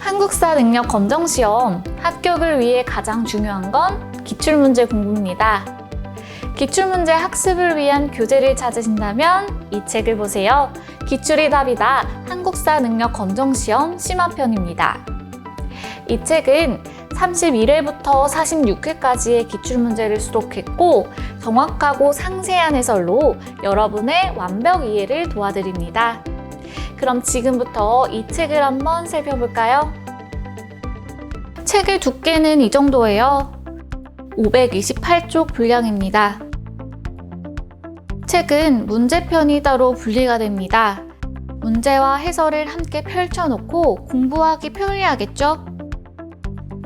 한국사 능력 검정 시험 합격을 위해 가장 중요한 건 기출문제 공부입니다. 기출문제 학습을 위한 교재를 찾으신다면 이 책을 보세요. 기출이 답이다. 한국사 능력 검정 시험 심화편입니다. 이 책은 31회부터 46회까지의 기출문제를 수록했고 정확하고 상세한 해설로 여러분의 완벽 이해를 도와드립니다. 그럼 지금부터 이 책을 한번 살펴볼까요? 책의 두께는 이 정도예요. 528쪽 분량입니다. 책은 문제편이 따로 분리가 됩니다. 문제와 해설을 함께 펼쳐놓고 공부하기 편리하겠죠?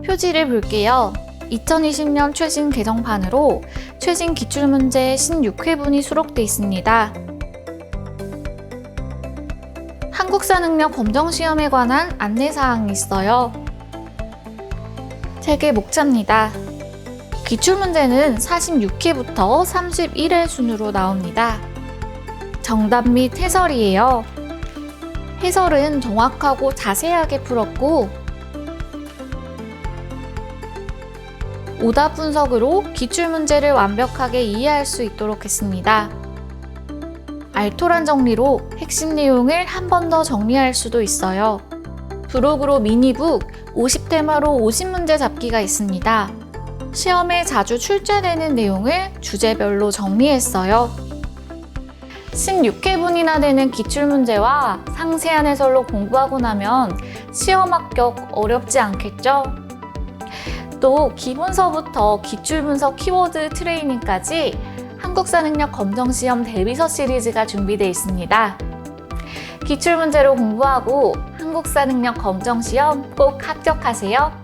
표지를 볼게요. 2020년 최신 개정판으로 최신 기출문제 16회분이 수록돼 있습니다. 한국사 능력 검정 시험에 관한 안내 사항이 있어요. 책의 목차입니다. 기출문제는 46회부터 31회 순으로 나옵니다. 정답 및 해설이에요. 해설은 정확하고 자세하게 풀었고, 오답 분석으로 기출문제를 완벽하게 이해할 수 있도록 했습니다. 알토란 정리로 핵심 내용을 한 번 더 정리할 수도 있어요. 브록으로 미니북 50테마로 50문제 잡기가 있습니다. 시험에 자주 출제되는 내용을 주제별로 정리했어요. 16회분이나 되는 기출문제와 상세한 해설로 공부하고 나면 시험 합격 어렵지 않겠죠? 또 기본서부터 기출분석 키워드 트레이닝까지 한국사 능력 검정 시험 대비서 시리즈가 준비되어 있습니다. 기출문제로 공부하고 한국사 능력 검정 시험 꼭 합격하세요.